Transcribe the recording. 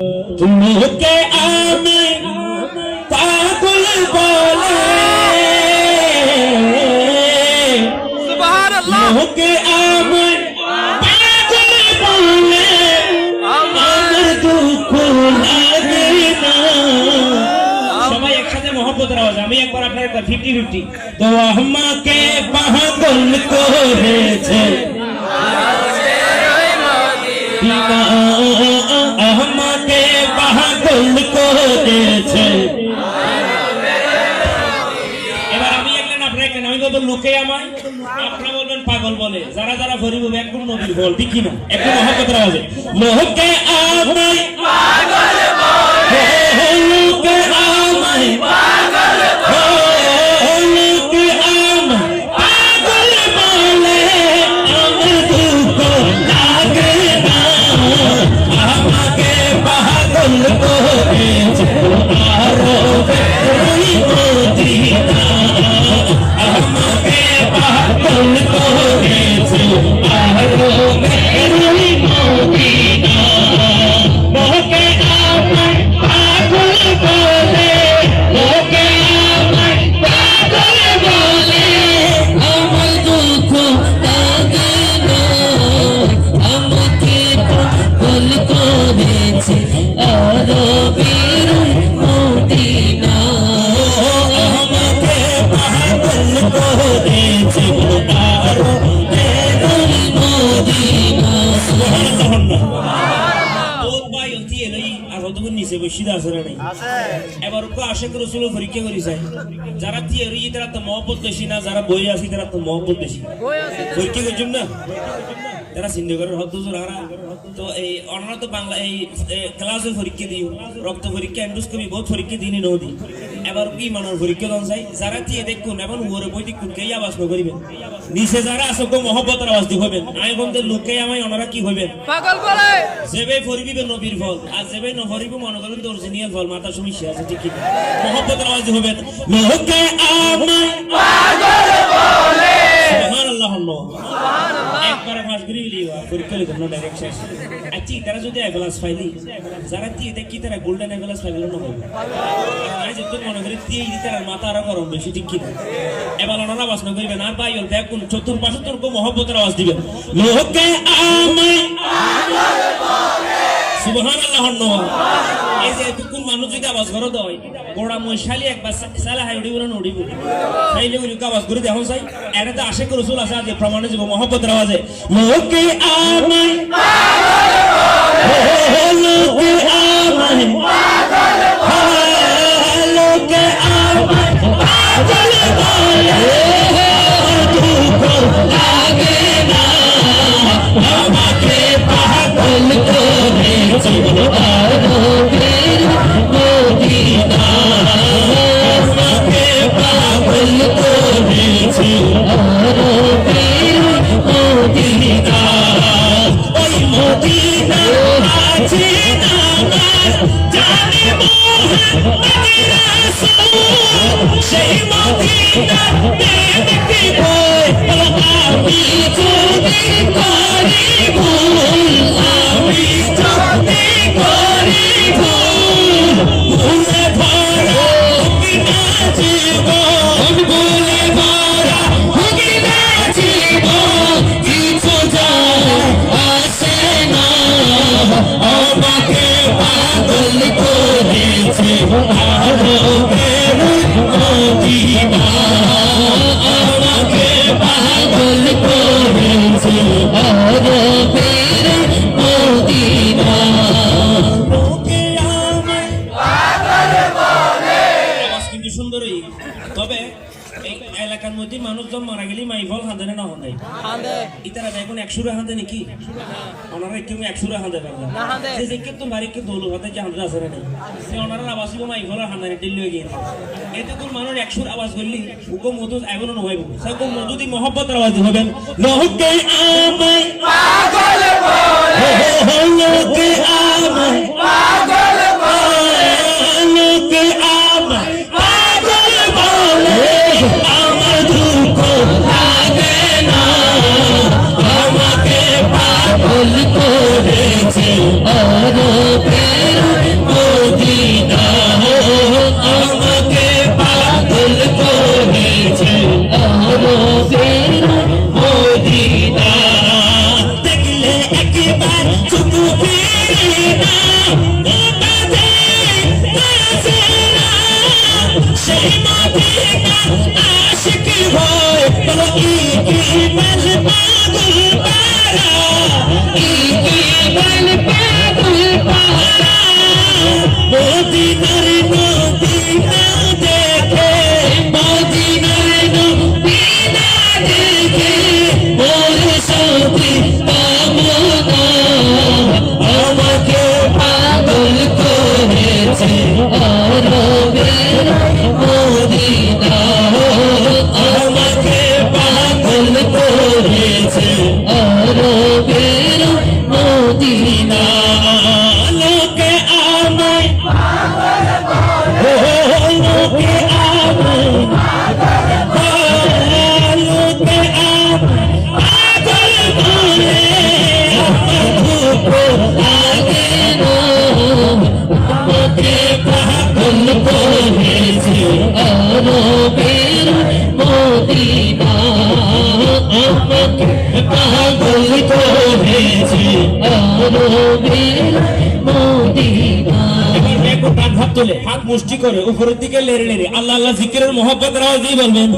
লোকে আমি পাগল বলে। সুবহানাল্লাহ। আমি পাগল বলে। আমার দুঃখ লাগে না। সবাই একসাথে মহব্বতের আওয়াজ। আমি একবার আপনার ফিফটি ফিফটি তো আমাকে পাগল করেছে। বলব লোকে আমায় আপনারা বলবেন পাগল বলে। যারা যারা বলবে একদম নবীর বল ঠিক কিনা? একদম মহব্বতের আওয়াজে। লোকে আমায় ও, লোকে আমায় সুবহানাল্লাহ বহুত ভাই অতি এলাই আর হতগুন নিচে বসিদা আছে না নাই? এবার ওকে আশেক রসুল পরীক্ষা করি যায়। যারা থিওরি তারা তো মহব্বত বেশি না যারা বই আছে তারা তো মহব্বত বেশি পরীক্ষা করছুম না? তারা সিন্ধুগড়ের হদ হারা তো এই অনারা তো বাংলা এই ক্লাসের পরীক্ষা দিও রক্ত পরীক্ষা এন্ডোস্কোপি বহুত পরীক্ষা দিনই নদী এবার কি মানুষ পরীক্ষা দন চাই। যারা দিয়ে দেখুন এবং ওরে বই দেখুন কে আওয়াজ করিবেন নিচে যারা আছে গো মহব্বতের আওয়াজ দি হবেন আই বন্ধে লোকে আমায় ওনারা কি হবেন পাগল বলে। যেবে ফরিবিবে নবীর ফল আর যেবে নফরিব মনে করেন দর্জনিয়া ফল মাথা সমস্যা আছে ঠিক কি মহব্বত আওয়াজ হবেন লোকে আমায় সুবহানাল্লাহ। আল্লাহ একবার ফাঁস করে লিও পরীক্ষা লিখো না ডাইরেক্ট শেষ। আচ্ছা তারা যদি এভেলাস ফাইলি যারা দিয়ে দেখি তারা গোল্ডেন এভেলাস ফাইল না হবে আজ তো মনে করি দিয়ে দিতে তার মাথা আরও গরম বেশি ঠিক কি এবার ওনারা আওয়াজ না করিবেন আর ভাই দেখুন চতুর্পাশে তোর মহব্বতের আওয়াজ দিবেন। লোকে আমায় সুবহানাল্লাহ এই যে এতক্ষণ মানুষ যদি আওয়াজ করে দেয় গোড়া মশালি একবার সালা হাই উড়িব না উড়িব সাইলে উড়ি আওয়াজ করে দেখো সাই এটা তো আশেক রসুল আছে আজ প্রমাণে যাব মহব্বতের আওয়াজে লোকে আমায় লোকে আমায় লোকে আমায় পাগল বলে দুঃখ লাগে না আমাকে পাগল করেছে আরও মোহাম্মদ রাসূল সেই মদিনা দেখতে এই এলাকার মধ্যে মানুষজন মারা গেলে মাইফল হাঁদে না হাঁদে? ইতারা দেখুন একশোরে হাঁদে নাকি? ওনারা কেউ একশোরে হাঁদে পারবে না হাঁদে। যে যে কিন্তু বাড়ি কিন্তু হলো হাতে যে হাঁদে আছে না সে ওনারা আওয়াজ দিব মাইফল হাঁদে দিল্লি হয়ে গিয়ে এতে কোন মানুষ একশোর আওয়াজ করলি মধু এখনও নহইব? সে কোন মধু দি মহব্বতের আওয়াজ হবেন নহকে পাগল বলে। পাগল গো প্রেম মদিনা আমাকে পাগল করেছে আরও প্রেম মদিনা দেখলে একবার শুধু প্রেরণা সেই মদিনা আশিক হয় তো কি কি পাগল হাত মুষ্টি করে উপরের দিকে লেড়ে লেড়ে। আল্লাহ আল্লাহ জিকিরের মোহাম্মত রাজি বলবেন